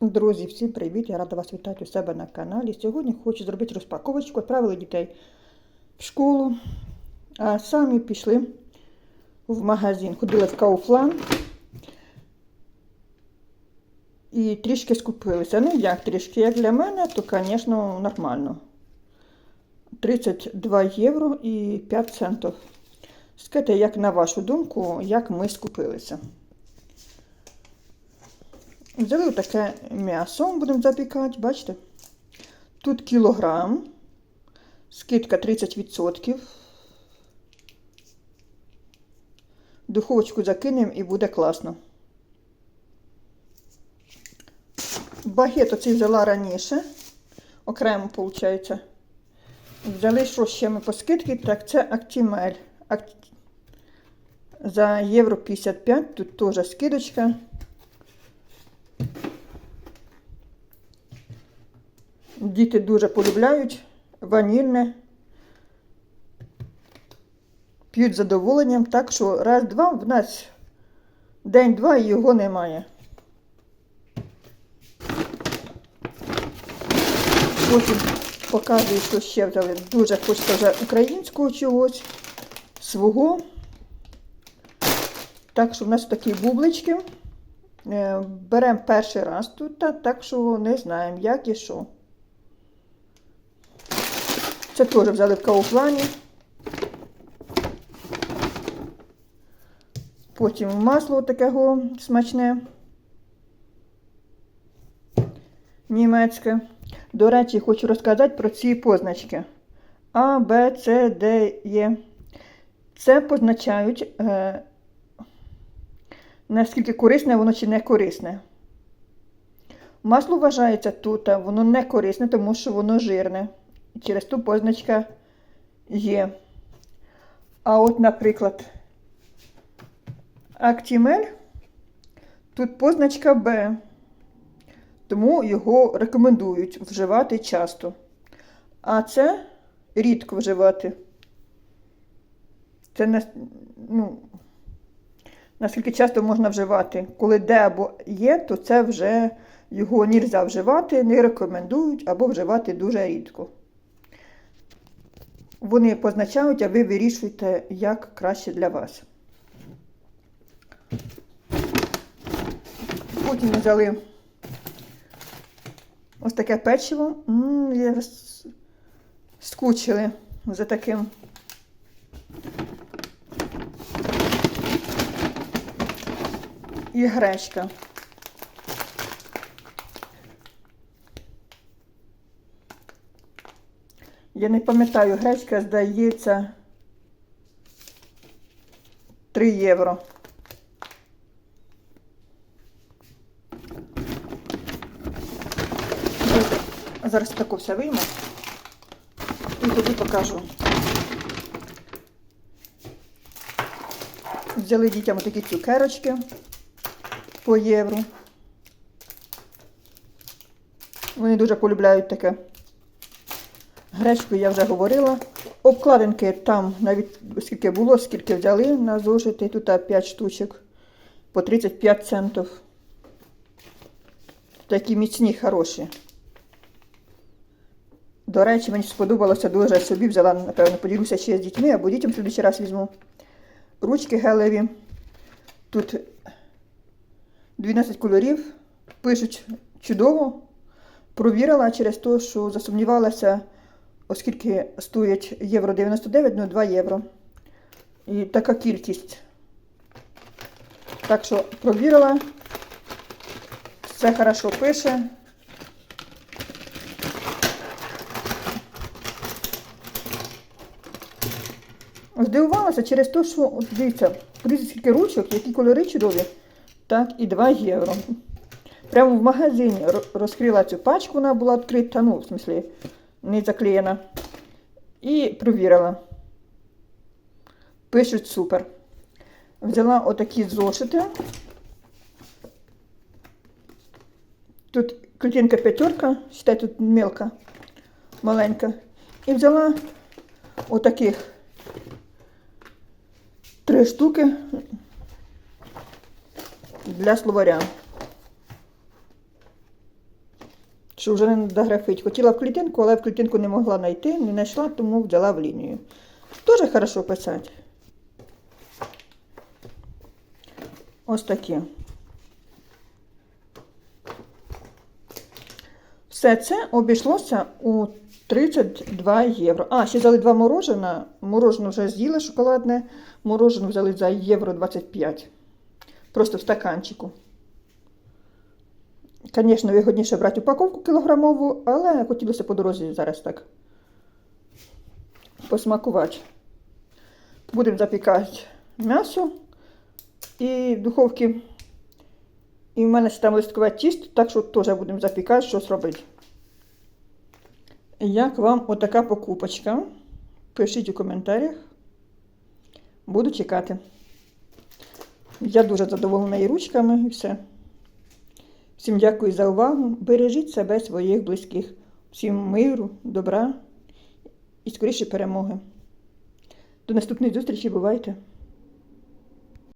Друзі, всім привіт! Я рада вас вітати у себе на каналі. Сьогодні хочу зробити розпаковочку. Відправили дітей в школу, а самі пішли в магазин. Ходили в Кауфлан і трішки скупилися. Ну, як трішки, як для мене, то, звісно, нормально. 32 євро і 5 центів. Скажіть, як на вашу думку, як ми скупилися? Взяли таке м'ясо, будемо запікати, бачите? Тут кілограм, скидка 30%. Духовочку закинемо і буде класно. Багет оцей взяла раніше, окремо, виходить. Взяли, що ще ми по скидці, так це Актімель. Ак... За євро 55, тут теж скидочка. Діти дуже полюбляють ванільне. П'ють з задоволенням, так що раз-два в нас день-два і його немає. Потім показую, що ще взяли. Дуже хочеться вже українського чогось, свого. Так що в нас такі бублички. Е, Беремо перший раз тут, так що не знаємо, як і що. Це теж взяли в кауплані. Потім масло такого смачне. Німецьке. До речі, хочу розказати про ці позначки. А, Б, С, Д, Е. Це позначають, е, наскільки корисне воно чи не корисне. Масло вважається тут, воно не корисне, тому що воно жирне. Через ту позначка є. А от, наприклад, Актімель, тут позначка Б, тому його рекомендують вживати часто. А це рідко вживати. Це ну, наскільки часто можна вживати. Коли де або є, то це вже його не можна вживати, не рекомендують або вживати дуже рідко. Вони позначають, а ви вирішуєте, як краще для вас. Потім взяли ось таке печиво. М -м, скучили за таким. І гречка. Я не пам'ятаю, гречка, здається, 3 євро. Зараз таку все вийму і тоді покажу. Взяли дітям такі цукерочки по євро. Вони дуже полюбляють таке. Гречку я вже говорила. Обкладинки там навіть скільки було, скільки взяли на зошити. Тут 5 штучок по 35 центів. Такі міцні, хороші. До речі, мені сподобалося дуже собі взяла, напевно, поділюся ще з дітьми, або дітям следующий раз візьму. Ручки гелеві. Тут 12 кольорів. Пишуть чудово. Провірила через те, що засумнівалася оскільки стоять євро 99, ну 2 євро. І така кількість. Так що провірила, все хорошо пише. Здивувалася через те, що, от дивіться, подивіться, скільки ручок, які кольори чудові, так, і 2 євро. Прямо в магазині розкрила цю пачку, вона була відкрита, ну, в смислі, не заклеєна. І провірила. Пишуть супер. Взяла отакі зошити. Тут клітинка п'ятерка, считай, тут мелка, маленька. І взяла отаких три штуки для словаря. Що вже не дографить. Хотіла в клітинку, але в клітинку не могла знайти, не знайшла, тому взяла в лінію. Дуже хорошо писати. Ось такі. Все це обійшлося у 32 євро. А, ще взяли два морожена. Морожене вже з'їли шоколадне. Морожене взяли за євро 25. Просто в стаканчику. Звісно, вигодніше брати упаковку кілограмову, але хотілося по дорозі зараз так посмакувати. Будемо запікати м'ясо і в духовці. І в мене там листкове тісто, так що теж будемо запікати, щось робити. Як вам отака покупочка? Пишіть у коментарях. Буду чекати. Я дуже задоволена і ручками, і все. Всім дякую за увагу. Бережіть себе, своїх близьких. Всім миру, добра і скоріше перемоги. До наступної зустрічі, бувайте!